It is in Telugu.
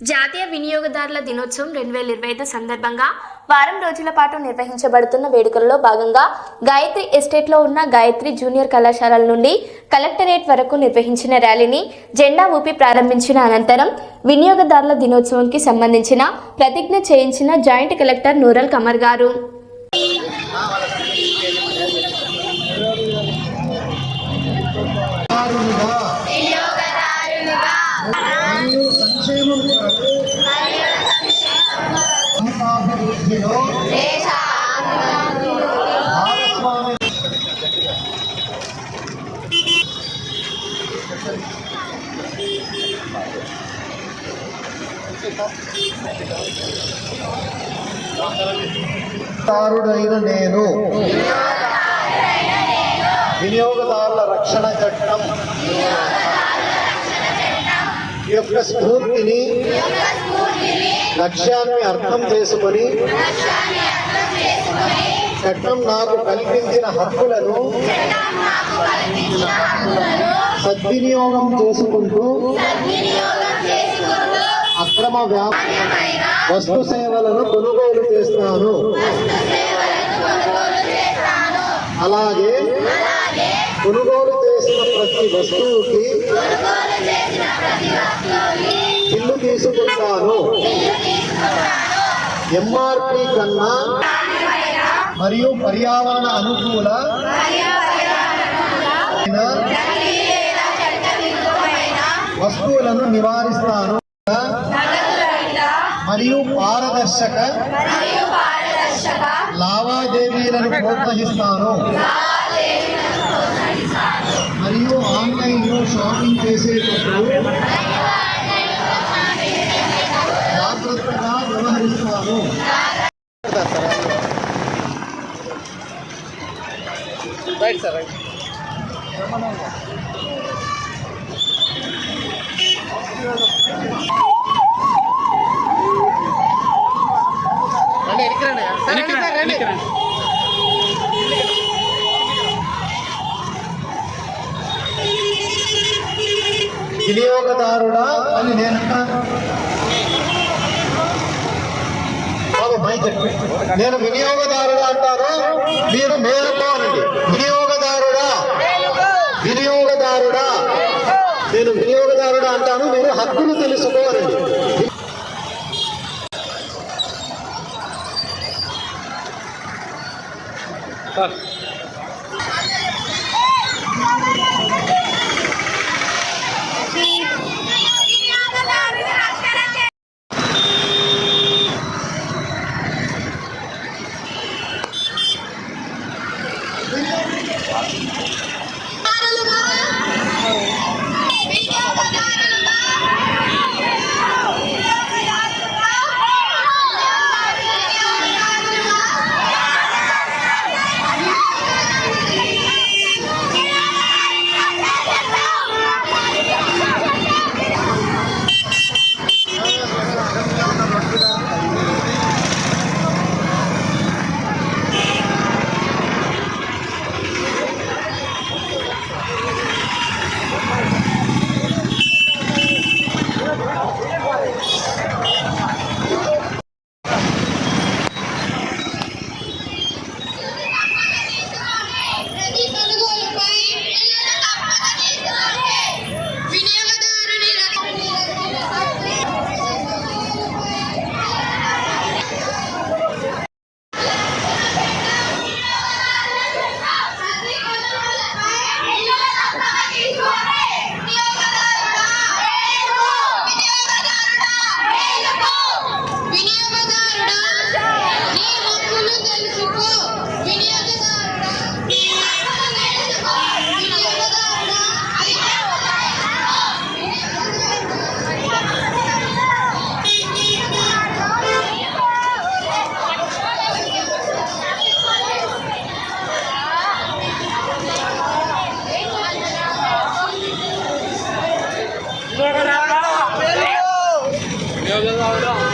జాతీయ వినియోగదారుల దినోత్సవం రెండు వేల ఇరవై ఐదు సందర్భంగా వారం రోజుల పాటు నిర్వహించబడుతున్న వేడుకల్లో భాగంగా గాయత్రి ఎస్టేట్లో ఉన్న గాయత్రి జూనియర్ కళాశాలల నుండి కలెక్టరేట్ వరకు నిర్వహించిన ర్యాలీని జెండా ఊపి ప్రారంభించిన అనంతరం వినియోగదారుల దినోత్సవంకి సంబంధించిన ప్రతిజ్ఞ చేయించిన జాయింట్ కలెక్టర్ నూరల్ కమర్ గారు. దారుడైన నేను. వినియోగదారుల రక్షణ చట్టం యొక్క స్ఫూర్తిని లక్ష్యాన్ని అర్థం చేసుకొని చట్టం నాకు కల్పించిన హక్కులను సద్వినియోగం చేసుకుంటూ అక్రమ వ్యాప వస్తు సేవలను కొనుగోలు చేస్తాను. అలాగే కొనుగోలు చేసిన ప్రతి వస్తువుకి బిల్లు తీసుకుంటాను. ఎంఆర్పి కన్నా మరియు పర్యావరణ అనుకూల వస్తువులను నివారిస్తాను. మరియు పారదర్శక లావాదేవీలను ప్రోత్సహిస్తాను. మరియు ఆన్లైన్లో షాపింగ్ చేసేటప్పుడు జాగ్రత్తగా వ్యవహరిస్తాను. రైట్ సార్ రైట్ ఎనికి రండి సార్ రండి సార్ రండి వినియోగదారుడా అని నేను నేను వినియోగదారుడా అంటారు మీరు మేలుకో అనండి. వినియోగదారుడా? వినియోగదారుడా? నేను వినియోగదారుడా అంటాను మీరు హక్కులు తెలుసుకోవాలండి. సార్ 说个啥？别溜！你要别拉我。